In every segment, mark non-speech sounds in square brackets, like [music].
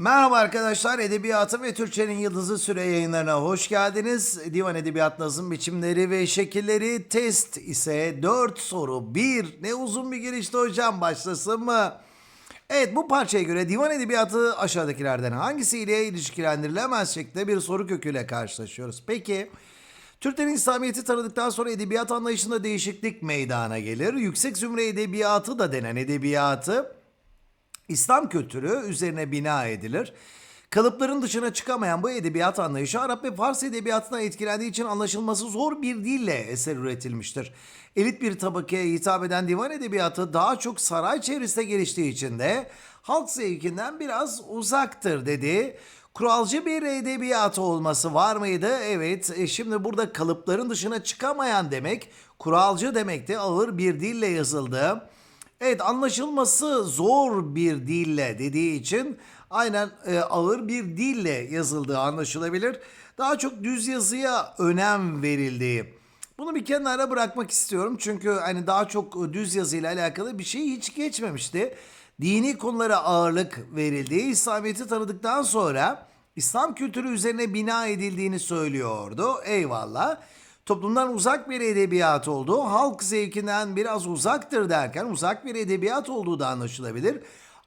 Merhaba arkadaşlar, Edebiyatı ve Türkçenin Yıldızı Süre yayınlarına hoş geldiniz. Divan Edebiyat Nazım biçimleri ve şekilleri test ise 4 soru 1. Ne uzun bir girişti hocam, başlasın mı? Evet bu parçaya göre divan edebiyatı aşağıdakilerden hangisiyle ilişkilendirilemez şeklinde bir soru köküyle karşılaşıyoruz. Peki Türklerin İslamiyet'i tanıdıktan sonra edebiyat anlayışında değişiklik meydana gelir. Yüksek zümre edebiyatı da denen edebiyatı İslam kültürü üzerine bina edilir. Kalıpların dışına çıkamayan bu edebiyat anlayışı Arap ve Fars edebiyatına etkilendiği için anlaşılması zor bir dille eser üretilmiştir. Elit bir tabakaya hitap eden divan edebiyatı daha çok saray çevresinde geliştiği için de halk zevkinden biraz uzaktır dedi. Kuralcı bir edebiyatı olması var mıydı? Evet. E şimdi burada kalıpların dışına çıkamayan demek, kuralcı demekti. Ağır bir dille yazıldı. Evet anlaşılması zor bir dille dediği için aynen e, ağır bir dille yazıldığı anlaşılabilir. Daha çok düz yazıya önem verildiği. Bunu bir kenara bırakmak istiyorum çünkü hani daha çok düz yazıyla alakalı bir şey hiç geçmemişti. Dini konulara ağırlık verildiği, İslamiyet'i tanıdıktan sonra İslam kültürü üzerine bina edildiğini söylüyordu. Eyvallah toplumdan uzak bir edebiyat olduğu, halk zevkinden biraz uzaktır derken uzak bir edebiyat olduğu da anlaşılabilir.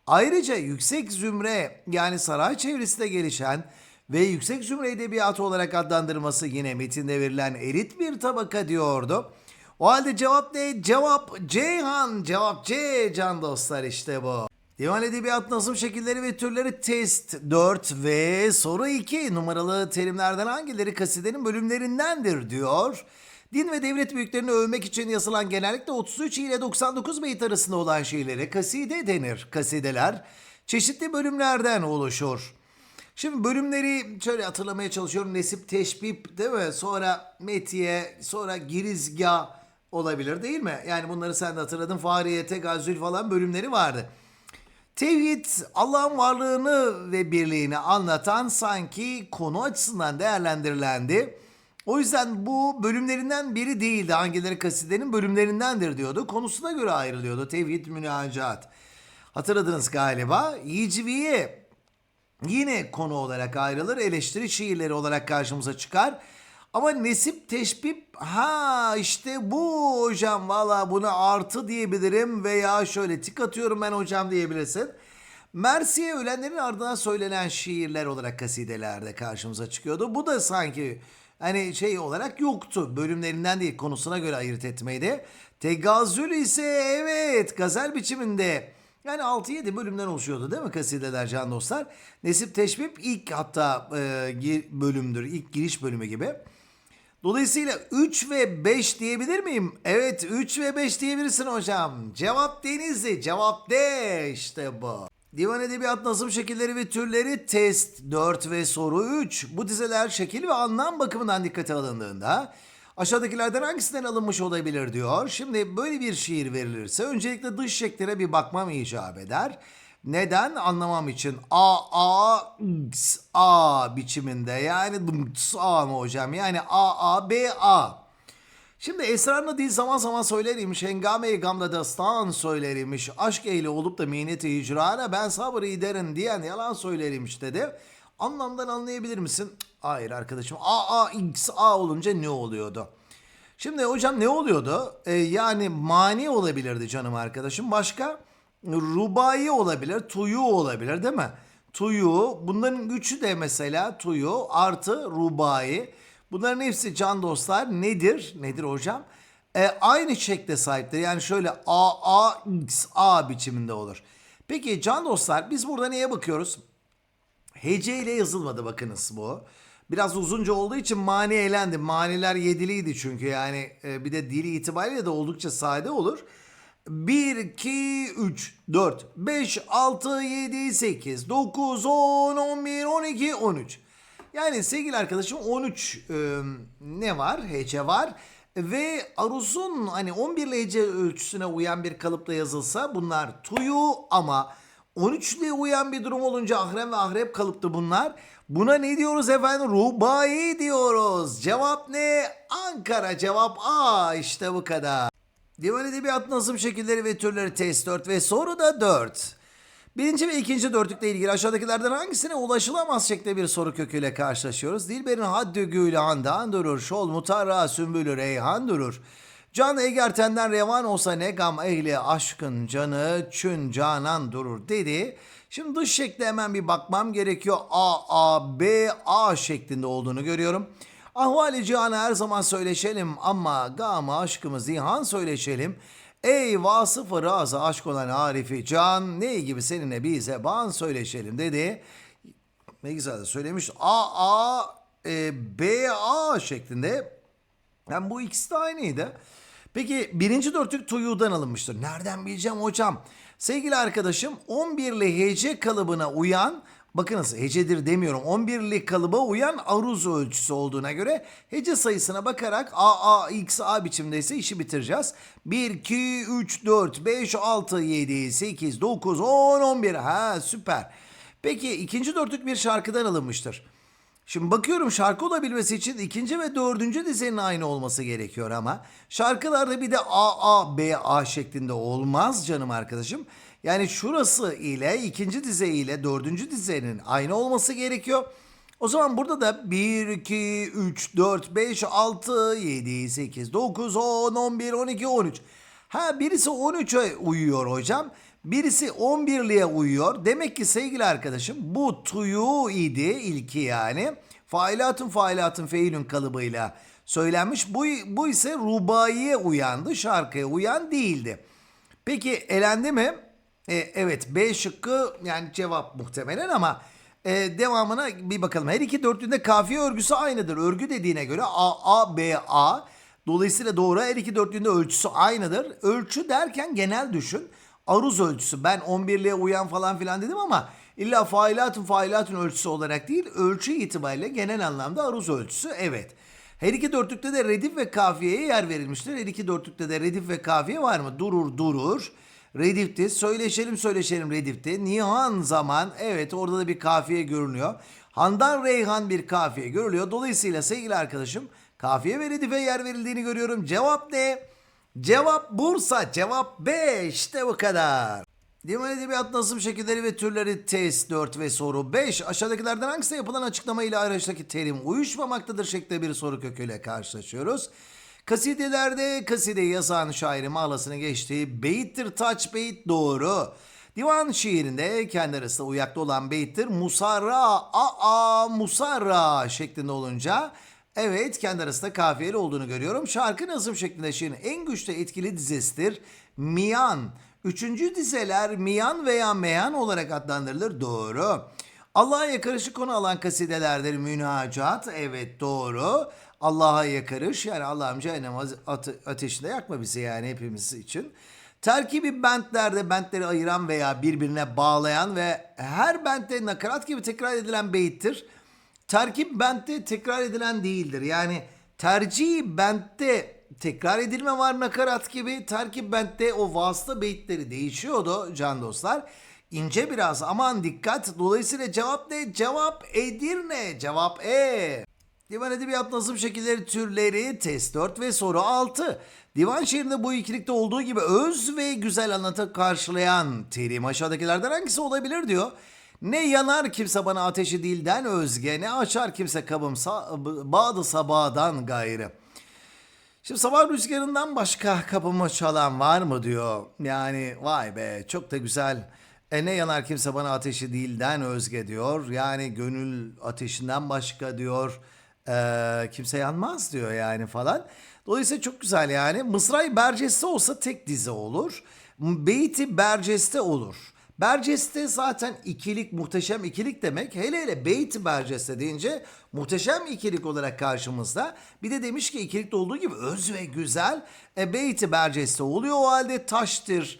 Ayrıca yüksek zümre yani saray çevresinde gelişen ve yüksek zümre edebiyatı olarak adlandırması yine metinde verilen elit bir tabaka diyordu. O halde cevap ne? Cevap Ceyhan. Cevap C can dostlar işte bu. Divan Edebiyat Nazım Şekilleri ve Türleri Test 4 ve soru 2 numaralı terimlerden hangileri kasidenin bölümlerindendir diyor. Din ve devlet büyüklerini övmek için yazılan genellikle 33 ile 99 beyt arasında olan şiirlere kaside denir. Kasideler çeşitli bölümlerden oluşur. Şimdi bölümleri şöyle hatırlamaya çalışıyorum. Nesip teşbip değil mi? Sonra metiye, sonra girizgah olabilir değil mi? Yani bunları sen de hatırladın. Fahriye, Tegazül falan bölümleri vardı. Tevhid Allah'ın varlığını ve birliğini anlatan sanki konu açısından değerlendirilendi. O yüzden bu bölümlerinden biri değildi. Hangileri kasidenin bölümlerindendir diyordu. Konusuna göre ayrılıyordu. Tevhid münacat. Hatırladınız galiba. Yicviye yine konu olarak ayrılır. Eleştiri şiirleri olarak karşımıza çıkar. Ama nesip teşbip ha işte bu hocam valla buna artı diyebilirim veya şöyle tik atıyorum ben hocam diyebilirsin. Mersiye ölenlerin ardından söylenen şiirler olarak kasidelerde karşımıza çıkıyordu. Bu da sanki hani şey olarak yoktu. Bölümlerinden değil konusuna göre ayırt etmeydi. Tegazül ise evet gazel biçiminde yani 6-7 bölümden oluşuyordu değil mi kasideler can dostlar? Nesip Teşbip ilk hatta e, bölümdür. ilk giriş bölümü gibi. Dolayısıyla 3 ve 5 diyebilir miyim? Evet 3 ve 5 diyebilirsin hocam. Cevap Denizli. Cevap D işte bu. Divan Edebiyat Nazım Şekilleri ve Türleri Test 4 ve Soru 3. Bu dizeler şekil ve anlam bakımından dikkate alındığında aşağıdakilerden hangisinden alınmış olabilir diyor. Şimdi böyle bir şiir verilirse öncelikle dış şekline bir bakmam icap eder. Neden? Anlamam için A, A, X, A biçiminde yani A mı hocam? Yani A, A, B, A. Şimdi esrarlı dil zaman zaman söylermiş, hengame-i gamda destan söylermiş, aşk eyle olup da minneti hicrana ben sabrı giderin diyen yalan söylermiş dedi. Anlamdan anlayabilir misin? Hayır arkadaşım. A, A, X, A olunca ne oluyordu? Şimdi hocam ne oluyordu? Ee, yani mani olabilirdi canım arkadaşım. Başka? Rubai olabilir, tuyu olabilir değil mi? Tuyu, bunların üçü de mesela tuyu artı rubai. Bunların hepsi can dostlar nedir? Nedir hocam? Ee, aynı şekle sahiptir. Yani şöyle A, A, X, A biçiminde olur. Peki can dostlar biz burada neye bakıyoruz? Hece ile yazılmadı bakınız bu. Biraz uzunca olduğu için mani elendi. Maniler yediliydi çünkü yani e, bir de dili itibariyle de oldukça sade olur. 1, 2, 3, 4, 5, 6, 7, 8, 9, 10, 11, 12, 13. Yani sevgili arkadaşım 13 e, ne var? Hece var. Ve aruzun hani 11 ile hece ölçüsüne uyan bir kalıpla yazılsa bunlar tuyu ama 13 ile uyan bir durum olunca ahrem ve ahrep kalıptı bunlar. Buna ne diyoruz efendim? Rubai diyoruz. Cevap ne? Ankara cevap A işte bu kadar. Divan Edebiyat Nazım Şekilleri ve Türleri Test 4 ve soru da 4. Birinci ve ikinci dörtlükle ilgili aşağıdakilerden hangisine ulaşılamaz şeklinde bir soru köküyle karşılaşıyoruz. Dilber'in haddü gül handan durur, şol mutarra sümbülü reyhan durur. Can Egerten'den revan olsa ne gam ehli aşkın canı çün canan durur dedi. Şimdi dış şekle hemen bir bakmam gerekiyor. A, A, B, A şeklinde olduğunu görüyorum. Ahvali cihanı her zaman söyleşelim ama gama aşkımız zihan söyleşelim. Ey vasıfı razı aşk olan Arifi can ne gibi seninle bize ban söyleşelim dedi. Ne güzel de söylemiş. A, A, e, B, A şeklinde. Yani bu ikisi de aynıydı. Peki birinci dörtlük Tuyu'dan alınmıştır. Nereden bileceğim hocam? Sevgili arkadaşım 11'li hece kalıbına uyan Bakınız hecedir demiyorum. 11'li kalıba uyan aruz ölçüsü olduğuna göre hece sayısına bakarak A, A, X, A biçimdeyse işi bitireceğiz. 1, 2, 3, 4, 5, 6, 7, 8, 9, 10, 11. Ha süper. Peki ikinci dörtlük bir şarkıdan alınmıştır. Şimdi bakıyorum şarkı olabilmesi için ikinci ve dördüncü dizenin aynı olması gerekiyor ama şarkılarda bir de A, A, B, A şeklinde olmaz canım arkadaşım. Yani şurası ile ikinci dize ile dördüncü dizenin aynı olması gerekiyor. O zaman burada da 1, 2, 3, 4, 5, 6, 7, 8, 9, 10, 11, 12, 13. Ha birisi 13'e uyuyor hocam. Birisi 11'liye uyuyor. Demek ki sevgili arkadaşım bu tuyu idi ilki yani. Failatın failatın feilün kalıbıyla söylenmiş. Bu, bu ise rubaiye uyandı. Şarkıya uyan değildi. Peki elendi mi? E, evet B şıkkı yani cevap muhtemelen ama e, devamına bir bakalım. Her iki dörtlüğünde kafiye örgüsü aynıdır. Örgü dediğine göre A, A, B, A. Dolayısıyla doğru her iki dörtlüğünde ölçüsü aynıdır. Ölçü derken genel düşün. Aruz ölçüsü. Ben 11'liğe uyan falan filan dedim ama illa failatın failatın ölçüsü olarak değil ölçü itibariyle genel anlamda aruz ölçüsü evet. Her iki dörtlükte de redif ve kafiyeye yer verilmiştir. Her iki dörtlükte de redif ve kafiye var mı? Durur durur. Redif'ti. Söyleşelim söyleşelim Redif'ti. Nihan zaman evet orada da bir kafiye görünüyor. Handan Reyhan bir kafiye görülüyor. Dolayısıyla sevgili arkadaşım kafiye ve Redif'e yer verildiğini görüyorum. Cevap ne? Cevap Bursa. Cevap B. İşte bu kadar. Divan Edebiyat Nazım Şekilleri ve Türleri Test 4 ve soru 5. Aşağıdakilerden hangisine yapılan açıklama ile araçtaki terim uyuşmamaktadır şeklinde bir soru köküyle karşılaşıyoruz. Kasidelerde kaside yazan şairin mağlasını geçtiği beyittir taç beyit doğru. Divan şiirinde kendi arasında uyakta olan beyittir. Musarra, aa, musarra şeklinde olunca evet kendi arasında kafiyeli olduğunu görüyorum. Şarkı nazım şeklinde şiirin en güçlü etkili dizesidir. Miyan. Üçüncü dizeler miyan veya meyan olarak adlandırılır. Doğru. Allah'a yakarışı konu alan kasidelerdir münacat. Evet doğru. Allah'a yakarış yani Allah'ım cehennem ate- ateşinde yakma bizi yani hepimiz için. Terkibi bentlerde bentleri ayıran veya birbirine bağlayan ve her bentte nakarat gibi tekrar edilen beyittir. Terkip bentte tekrar edilen değildir. Yani tercih bentte tekrar edilme var nakarat gibi. Terkip bentte o vasıta beyitleri değişiyordu can dostlar. İnce biraz aman dikkat. Dolayısıyla cevap ne? Cevap Edirne. Cevap E. Divan Edebiyat Nazım Şekilleri Türleri Test 4 ve Soru 6. Divan şiirinde bu ikilikte olduğu gibi öz ve güzel anlatı karşılayan terim aşağıdakilerden hangisi olabilir diyor. Ne yanar kimse bana ateşi dilden özge, ne açar kimse kabım sa- bağdı sabahdan gayrı. Şimdi sabah rüzgarından başka kapımı çalan var mı diyor. Yani vay be çok da güzel. E ne yanar kimse bana ateşi değilden özge diyor. Yani gönül ateşinden başka diyor. E, kimse yanmaz diyor yani falan. Dolayısıyla çok güzel yani. Mısray Berceste olsa tek dize olur. Beyti Berceste olur. Berceste zaten ikilik, muhteşem ikilik demek. Hele hele Beyt Berceste deyince muhteşem ikilik olarak karşımızda. Bir de demiş ki ikilikte olduğu gibi öz ve güzel. E, Beyt Berceste oluyor o halde taştır.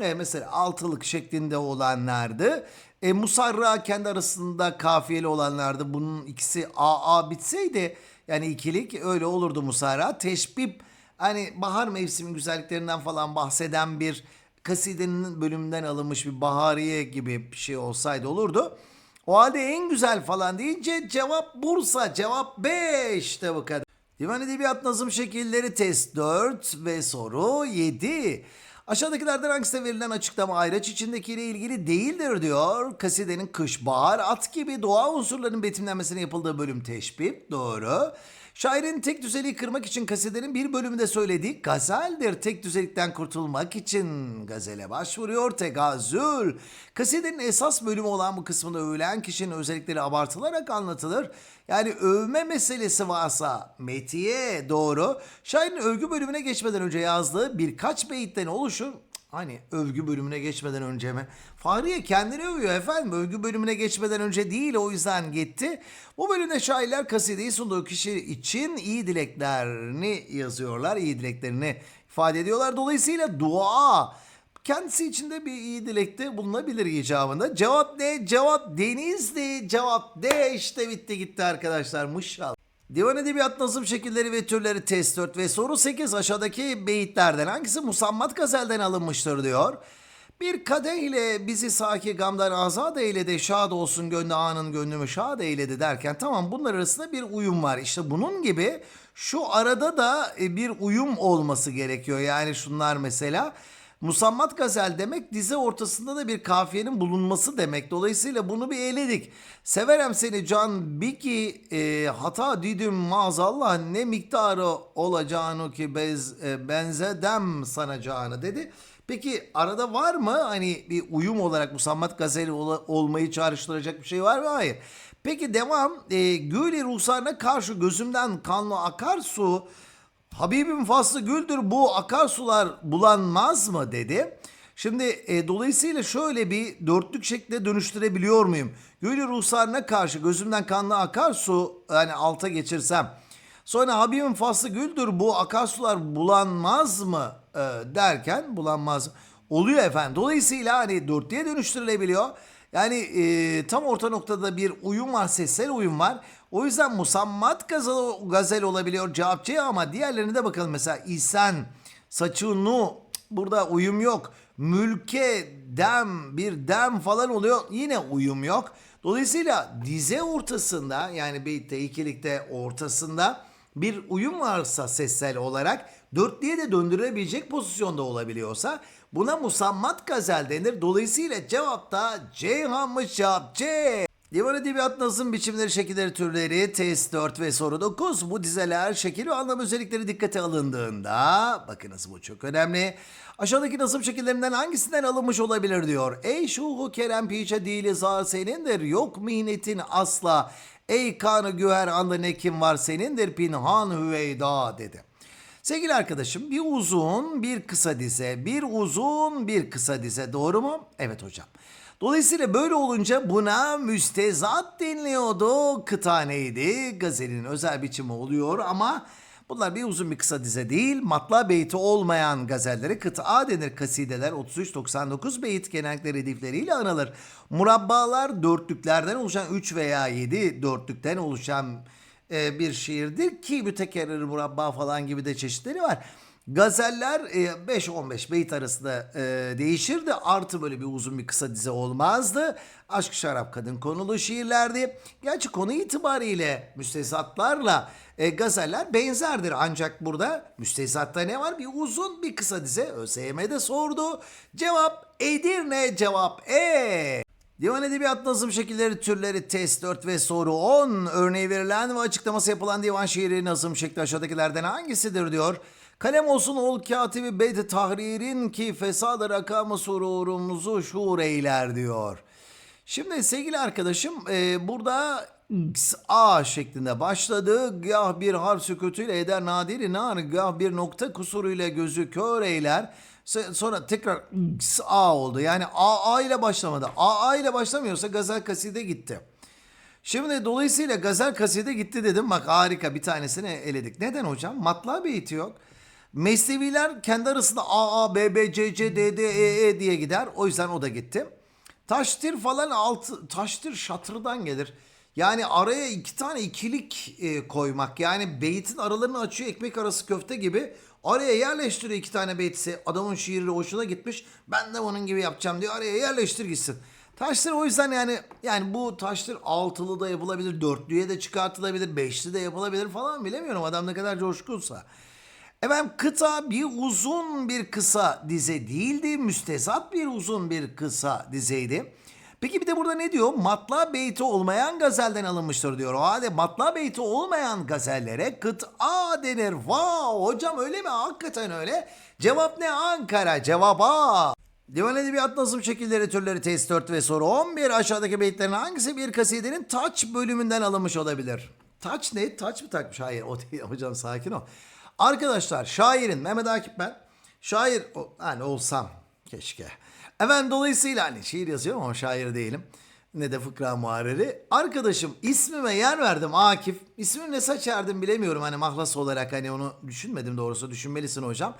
E, mesela altılık şeklinde olanlardı. E, Musarra kendi arasında kafiyeli olanlardı. Bunun ikisi AA bitseydi yani ikilik öyle olurdu Musarra. Teşbib hani bahar mevsimi güzelliklerinden falan bahseden bir kasidenin bölümünden alınmış bir bahariye gibi bir şey olsaydı olurdu. O halde en güzel falan deyince cevap Bursa. Cevap B işte bu kadar. Divan Edebiyat Nazım Şekilleri Test 4 ve soru 7. Aşağıdakilerden hangisine verilen açıklama ayraç içindekiyle ilgili değildir diyor. Kasidenin kış, bahar, at gibi doğa unsurlarının betimlenmesine yapıldığı bölüm teşbih. Doğru. Şairin tek düzeliği kırmak için kasidenin bir bölümünde söylediği gazeldir. Tek düzelikten kurtulmak için gazele başvuruyor tegazül. Kasidenin esas bölümü olan bu kısmında övülen kişinin özellikleri abartılarak anlatılır. Yani övme meselesi varsa metiye doğru. Şairin övgü bölümüne geçmeden önce yazdığı birkaç beyitten oluşur. Hani övgü bölümüne geçmeden önce mi? Fahriye kendini övüyor efendim. Övgü bölümüne geçmeden önce değil o yüzden gitti. Bu bölümde şairler kasideyi sunduğu kişi için iyi dileklerini yazıyorlar. iyi dileklerini ifade ediyorlar. Dolayısıyla dua kendisi için de bir iyi dilekte bulunabilir icabında. Cevap ne? Cevap Denizli. Cevap D. İşte bitti gitti arkadaşlar. Muşal. Divan Edebiyat Nazım Şekilleri ve Türleri Test 4 ve soru 8 aşağıdaki beyitlerden hangisi Musammat Gazel'den alınmıştır diyor. Bir kadeh ile bizi saki gamdan azat eyledi, şad olsun gönlü anın gönlümü şad eyledi derken tamam bunlar arasında bir uyum var. İşte bunun gibi şu arada da e, bir uyum olması gerekiyor. Yani şunlar mesela Musammat gazel demek dize ortasında da bir kafiyenin bulunması demek. Dolayısıyla bunu bir eledik. Severem seni can biki e, hata didim maazallah ne miktarı olacağını ki bez, e, benzedem sana canı dedi. Peki arada var mı hani bir uyum olarak Musammat gazeli ola- olmayı çağrıştıracak bir şey var mı? Hayır. Peki devam. E, Gül ruhsarına karşı gözümden kanlı akarsu Habibim faslı güldür bu akarsular bulanmaz mı dedi. Şimdi e, dolayısıyla şöyle bir dörtlük şekilde dönüştürebiliyor muyum? Gülü ruhsarına karşı gözümden kanlı akarsu yani alta geçirsem. Sonra Habibim faslı güldür bu akarsular bulanmaz mı e, derken bulanmaz oluyor efendim. Dolayısıyla hani dörtlüğe dönüştürülebiliyor. Yani e, tam orta noktada bir uyum var, sessel uyum var. O yüzden musammat gazel, olabiliyor cevap ama diğerlerine de bakalım. Mesela İhsan, saçını burada uyum yok. Mülke, dem, bir dem falan oluyor. Yine uyum yok. Dolayısıyla dize ortasında yani beytte ikilikte ortasında bir uyum varsa sessel olarak dörtlüye de döndürebilecek pozisyonda olabiliyorsa buna musammat gazel denir. Dolayısıyla cevap da Ceyhan'mış cevap C. Divan Edebiyat Nazım Biçimleri, Şekilleri, Türleri, Test 4 ve soru 9. Bu dizeler şekil ve anlam özellikleri dikkate alındığında, bakınız bu çok önemli. Aşağıdaki nazım şekillerinden hangisinden alınmış olabilir diyor. Ey şuhu kerem piçe değil zar senindir, yok mihnetin asla. Ey kanı güher anda ne kim var senindir, pinhan hüveyda dedi. Sevgili arkadaşım bir uzun bir kısa dize, bir uzun bir kısa dize doğru mu? Evet hocam. Dolayısıyla böyle olunca buna müstezat deniliyordu. Kıta neydi? Gazelin özel biçimi oluyor ama bunlar bir uzun bir kısa dize değil. Matla beyti olmayan gazellere kıta denir. Kasideler 33-99 beyit genellikle redifleriyle anılır. Murabbalar dörtlüklerden oluşan 3 veya 7 dörtlükten oluşan e, bir şiirdir ki mütekerrir murabba falan gibi de çeşitleri var. Gazeller e, 5-15 beyt arasında e, değişirdi. Artı böyle bir uzun bir kısa dize olmazdı. Aşk şarap kadın konulu şiirlerdi. Gerçi konu itibariyle müstesatlarla e, gazeller benzerdir. Ancak burada müstesatta ne var? Bir uzun bir kısa dize. ÖSYM'de sordu. Cevap Edirne cevap E. Divan Edebiyat Nazım Şekilleri Türleri Test 4 ve soru 10 örneği verilen ve açıklaması yapılan divan şiiri nazım şekli aşağıdakilerden hangisidir diyor. Kalem olsun ol katibi beyt tahririn ki fesad rakamı sururumuzu şuur eyler diyor. Şimdi sevgili arkadaşım e, burada A şeklinde başladı. Gah bir harf sükutuyla eder nadiri nar, gah bir nokta kusuruyla gözü kör eyler. Sonra tekrar A oldu. Yani A, A ile başlamadı. A, A ile başlamıyorsa gazel kaside gitti. Şimdi dolayısıyla gazel kaside gitti dedim. Bak harika bir tanesini eledik. Neden hocam? Matla beyti yok. Mesneviler kendi arasında A, A, B, B, C, C, D, D, E, E diye gider. O yüzden o da gitti. Taştir falan altı, taştir şatırdan gelir. Yani araya iki tane ikilik e, koymak. Yani beytin aralarını açıyor ekmek arası köfte gibi. Araya yerleştiriyor iki tane beytisi. Adamın şiiri hoşuna gitmiş. Ben de bunun gibi yapacağım diyor. Araya yerleştir gitsin. Taştır o yüzden yani yani bu taştır altılı da yapılabilir, dörtlüye de çıkartılabilir, beşli de yapılabilir falan bilemiyorum adam ne kadar coşkunsa. Efendim kıta bir uzun bir kısa dize değildi. Müstezat bir uzun bir kısa dizeydi. Peki bir de burada ne diyor? Matla beyti olmayan gazelden alınmıştır diyor. O halde matla beyti olmayan gazellere kıta denir. Wow hocam öyle mi? Hakikaten öyle. Cevap ne? Ankara. Cevap A. Divan Edebiyat Nazım Şekilleri Türleri Test 4 ve soru 11 aşağıdaki beyitlerin hangisi bir kasidenin taç bölümünden alınmış olabilir? Taç ne? Taç mı takmış? Hayır o değil [laughs] hocam sakin ol. Arkadaşlar şairin Mehmet Akif ben. Şair o- hani olsam keşke. Efendim dolayısıyla hani şiir yazıyorum ama şair değilim. Ne de fıkra muharreri. Arkadaşım ismime yer verdim Akif. İsmimi ne seçerdim bilemiyorum hani mahlas olarak hani onu düşünmedim doğrusu düşünmelisin hocam.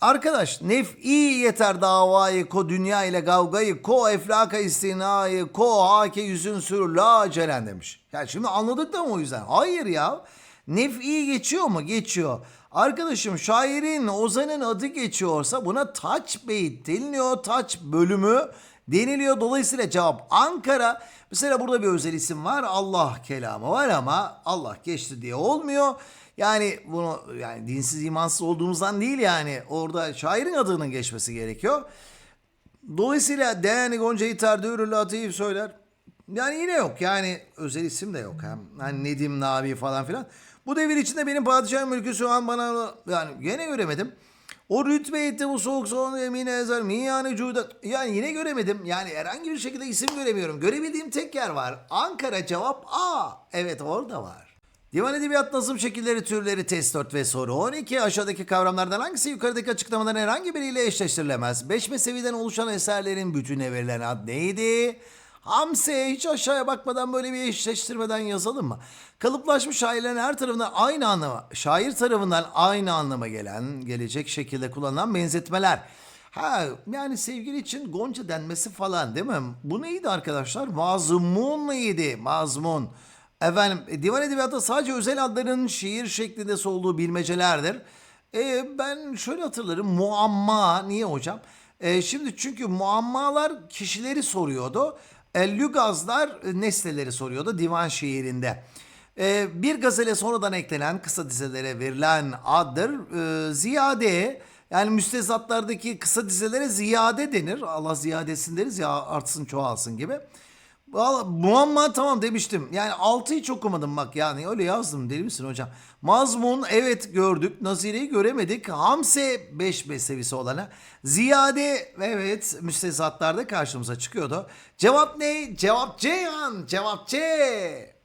Arkadaş nef'i yeter davayı ko dünya ile kavgayı ko eflaka istinayı ko hake yüzün sür la celen demiş. Ya şimdi anladık da mı o yüzden? Hayır ya. Nef'i geçiyor mu? Geçiyor. Arkadaşım şairin, ozanın adı geçiyorsa buna taç beyit deniliyor. Taç bölümü deniliyor. Dolayısıyla cevap Ankara. Mesela burada bir özel isim var. Allah kelamı var ama Allah geçti diye olmuyor. Yani bunu yani dinsiz imansız olduğumuzdan değil yani. Orada şairin adının geçmesi gerekiyor. Dolayısıyla Değerli Gonca Yitar Dürü Latif söyler. Yani yine yok yani özel isim de yok. Hem hani Nedim Nabi falan filan. Bu devir içinde benim padişahın mülkü şu an bana yani gene göremedim. O rütbe etti bu soğuk son emine ezer mi yani cuda. Yani yine göremedim. Yani herhangi bir şekilde isim göremiyorum. Görebildiğim tek yer var. Ankara cevap A. Evet orada var. Divan Edebiyat Nazım Şekilleri Türleri Test 4 ve soru 12 aşağıdaki kavramlardan hangisi yukarıdaki açıklamaların herhangi biriyle eşleştirilemez? Beş meseviden oluşan eserlerin bütüne verilen ad neydi? Hamse hiç aşağıya bakmadan böyle bir eşleştirmeden yazalım mı? Kalıplaşmış şairlerin her tarafından aynı anlama, şair tarafından aynı anlama gelen, gelecek şekilde kullanılan benzetmeler. Ha yani sevgili için Gonca denmesi falan değil mi? Bu neydi arkadaşlar? Mazmun neydi? Mazmun. Efendim e, divan edebiyatı sadece özel adların şiir şeklinde solduğu bilmecelerdir. E, ben şöyle hatırlarım muamma niye hocam? E, şimdi çünkü muammalar kişileri soruyordu. E, lügazlar e, nesneleri soruyordu divan şiirinde. E, bir gazele sonradan eklenen kısa dizelere verilen addır ziyade. Yani müstezatlardaki kısa dizelere ziyade denir. Allah ziyadesin deriz ya artsın çoğalsın gibi. Valla muamma tamam demiştim. Yani altı hiç okumadım bak yani öyle yazdım deli misin hocam? Mazmun evet gördük. Nazire'yi göremedik. Hamse 5 mesevisi olana. Ziyade evet müstezatlarda karşımıza çıkıyordu. Cevap ne? Cevap Ceyhan. Cevap C.